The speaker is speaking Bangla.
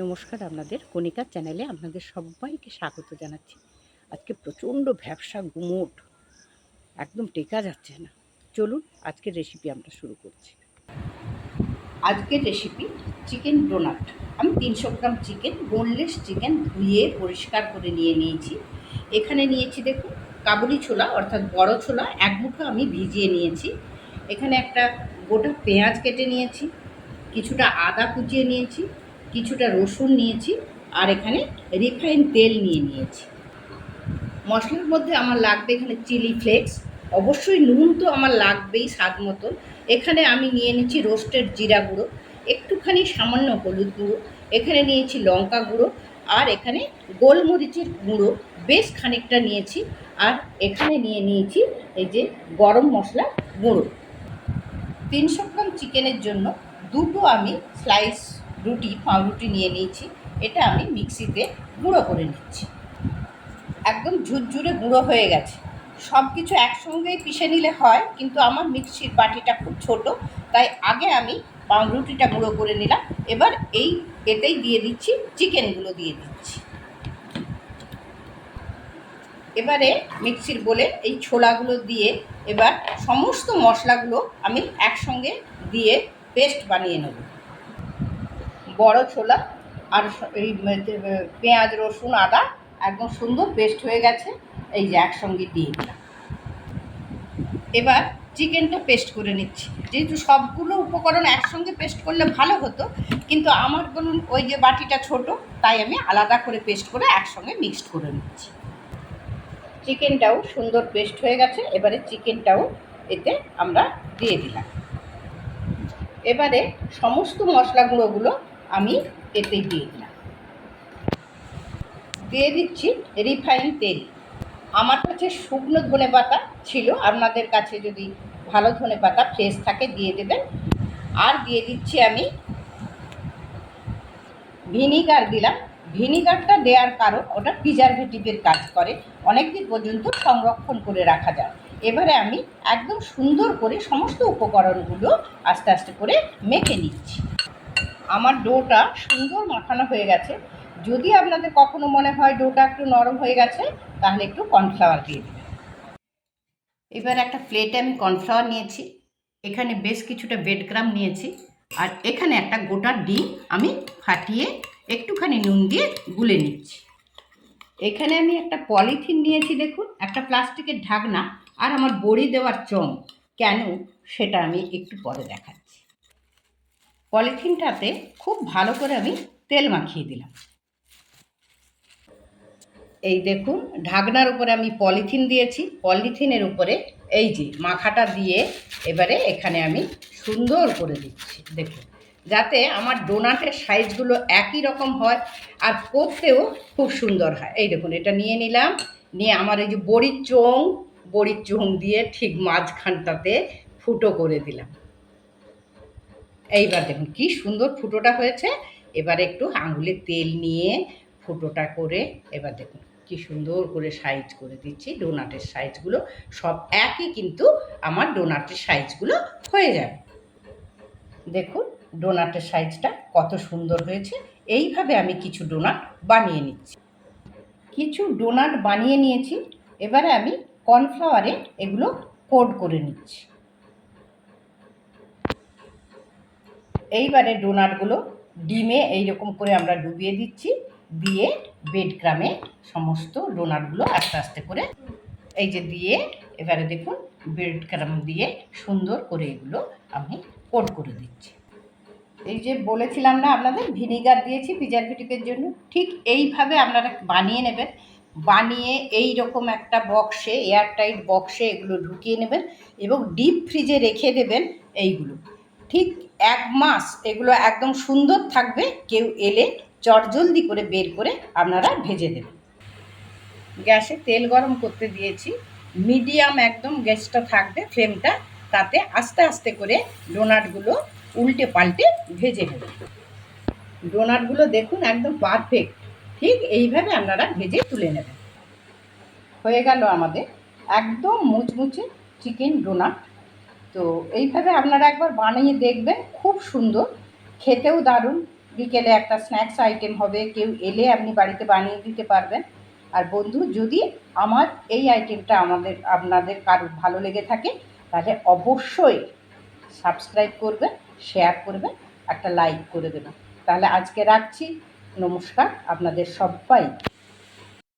নমস্কার আপনাদের কণিকার চ্যানেলে আপনাদের সবাইকে স্বাগত জানাচ্ছি। আজকে প্রচণ্ড ভ্যাবসা গুমোট, একদম টেকা যাচ্ছে না। চলুন আজকের রেসিপি আমরা শুরু করছি। আজকের রেসিপি চিকেন ডোনাট আমি তিনশো গ্রাম চিকেন বোনলেস চিকেন ধুয়ে পরিষ্কার করে নিয়ে নিয়েছি। এখানে নিয়েছি দেখুন, কাবুলি ছোলা, অর্থাৎ বড় ছোলা, এক মুঠো আমি ভিজিয়ে নিয়েছি। এখানে একটা গোটা পেঁয়াজ কেটে নিয়েছি, কিছুটা আদা কুচিয়ে নিয়েছি কিছুটা রসুন নিয়েছি আর এখানে রিফাইন তেল নিয়ে নিয়েছি। মশলার মধ্যে আমার লাগবে এখানে চিলি ফ্লেক্স অবশ্যই নুন তো আমার লাগবেই স্বাদ মতো। এখানে আমি নিয়ে নিচ্ছি রোস্টেড জিরা গুঁড়ো, একটুখানি সামান্য হলুদ গুঁড়ো, এখানে নিয়েছি লঙ্কা গুঁড়ো আর এখানে গোলমরিচের গুঁড়ো। বেশ খানিকটা নিয়েছি আর এখানে নিয়ে নিয়েছি এই যে গরম মশলা গুঁড়ো। তিনশো গ্রাম চিকেনের জন্য দুটো আমি স্লাইস রুটি, পাউরুটি নিয়ে নিয়েছি। এটা আমি মিক্সিতে গুঁড়ো করে নিচ্ছি। একদম ঝুরঝুরে গুঁড়ো হয়ে গেছে। সব কিছু একসঙ্গেই পিষে নিলে হয়, কিন্তু আমার মিক্সির বাটিটা খুব ছোট, তাই আগে আমি পাউরুটিটা গুঁড়ো করে নিলাম। এবার এই এতেই দিয়ে দিচ্ছি, চিকেনগুলো দিয়ে দিচ্ছি। এবারে মিক্সির বলে এই ছোলাগুলো দিয়ে এবার সমস্ত মশলাগুলো আমি একসঙ্গে দিয়ে পেস্ট বানিয়ে নেব। বড় ছোলা আর এই পেঁয়াজ, রসুন, আদা একদম সুন্দর পেস্ট হয়ে গেছে। এই যে একসঙ্গে দিয়ে দিলাম। এবার চিকেনটা পেস্ট করে নিচ্ছি। যেহেতু সবগুলো উপকরণ একসঙ্গে পেস্ট করলে ভালো হতো, কিন্তু আমার বলুন ওই যে বাটিটা ছোট, তাই আমি আলাদা করে পেস্ট করে একসঙ্গে মিক্সড করে নিচ্ছি। চিকেনটাও সুন্দর পেস্ট হয়ে গেছে, এবারে চিকেনটাও এতে আমরা দিয়ে দিলাম। এবারে সমস্ত মশলা গুঁড়োগুলো আমি এতে দিয়ে দিলাম। দিয়ে দিচ্ছি রিফাইন তেল। আমার কাছে শুকনো ধনে পাতা ছিল, আপনাদের কাছে যদি ভালো ধনে পাতা ফ্রেশ থাকে দিয়ে দেবেন। আর দিয়ে দিচ্ছি আমি ভিনিগার দিলাম। ভিনিগারটা দেওয়ার কারণ, ওটা প্রিজারভেটিভের কাজ করে অনেক দিন পর্যন্ত সংরক্ষণ করে রাখা যায়। এবারে আমি একদম সুন্দর করে সমস্ত উপকরণগুলো আস্তে আস্তে করে মেখে নিচ্ছি। আমার ডোটা সুন্দর মাখানো হয়ে গেছে। যদি আপনাদের কখনো মনে হয় ডোটা একটু নরম হয়ে গেছে, তাহলে একটু কর্নফ্লাওয়ার দিয়ে দেবেন। এবার একটা প্লেটে আমি কর্নফ্লাওয়ার নিয়েছি। এখানে বেশ কিছুটা বেডগ্রাম নিয়েছি। আর এখানে একটা গোটা ডিম আমি ফাটিয়ে একটুখানি নুন দিয়ে গুলে নিচ্ছি। এখানে আমি একটা পলিথিন নিয়েছি, দেখুন, একটা প্লাস্টিকের ঢাকনা আর আমার বড়ি দেওয়ার চম। কেন? সেটা আমি একটু পরে দেখাচ্ছি। পলিথিনটাতে খুব ভালো করে আমি তেল মাখিয়ে দিলাম। এই দেখুন, ঢাকনার উপরে আমি পলিথিন দিয়েছি। পলিথিনের উপরে এই যে মাখাটা দিয়ে এবারে এখানে আমি সুন্দর করে দিচ্ছি, দেখুন। যাতে আমার ডোনাটের সাইজগুলো একই রকম হয় আর করতেও খুব সুন্দর হয়। এই দেখুন, এটা নিয়ে নিলাম। নিয়ে আমার এই যে বড়ির চোং বড়ির চোং দিয়ে ঠিক মাঝখানটাতে ফুটো করে দিলাম। এইবার দেখুন কি সুন্দর ফুটোটা হয়েছে। এবার একটু আঙুলে তেল নিয়ে ফুটোটা করে এবার দেখুন কি সুন্দর করে সাইজ করে দিচ্ছি ডোনাটের সাইজগুলো সব একই কিন্তু আমার ডোনাটের সাইজগুলো হয়ে যাবে। দেখুন ডোনাটের সাইজটা কত সুন্দর হয়েছে। এইভাবে আমি কিছু ডোনাট বানিয়ে নিচ্ছি। কিছু ডোনাট বানিয়ে নিয়েছি। এবারে আমি কর্নফ্লাওয়ারে এগুলো কোড করে নিচ্ছি। এইবারে ডোনাটগুলো ডিমে এইরকম করে আমরা ডুবিয়ে দিচ্ছি, দিয়ে বেডগ্রামে সমস্ত ডোনাটগুলো আস্তে আস্তে করে এই যে দিয়ে, এবারে দেখুন বেডগ্রাম দিয়ে সুন্দর করে এগুলো আমি কোট করে দিচ্ছি। এই যে বলেছিলাম না আপনাদের, ভিনিগার দিয়েছি প্রিজারভেটিভের জন্য, ঠিক এইভাবে আপনারা বানিয়ে নেবেন। বানিয়ে এই রকম একটা বক্সে, এয়ারটাইট বক্সে এগুলো ঢুকিয়ে নেবেন এবং ডিপ ফ্রিজে রেখে দেবেন এইগুলো। ঠিক এক মাস এগুলো একদম সুন্দর থাকবে, কেউ এলে চটজলদি করে বের করে আপনারা ভেজে দেবেন। গ্যাসে তেল গরম করতে দিয়েছি, মিডিয়াম একদম গ্যাসটা থাকবে ফ্লেমটা, তাতে আস্তে আস্তে করে ডোনাটগুলো উল্টে পাল্টে ভেজে নেবেন ডোনাটগুলো দেখুন একদম পারফেক্ট, ঠিক এইভাবে আপনারা ভেজে তুলে নেবেন। হয়ে গেল আমাদের একদম মুচমুচে চিকেন ডোনাট। তো এইভাবে আপনারা একবার বানিয়ে দেখবেন, খুব সুন্দর। খেতেও দারুণ। বিকেলে একটা স্ন্যাক্স আইটেম হবে, কেউ এলে আপনি বাড়িতে বানিয়ে দিতে পারবেন। আর বন্ধু, যদি আমার এই আইটেমটা আমাদের, আপনাদের কারোর ভালো লেগে থাকে, তাহলে অবশ্যই সাবস্ক্রাইব করবেন, শেয়ার করবেন, একটা লাইক করে দেবেন। তাহলে আজকে রাখছি। নমস্কার। আপনাদের সবাই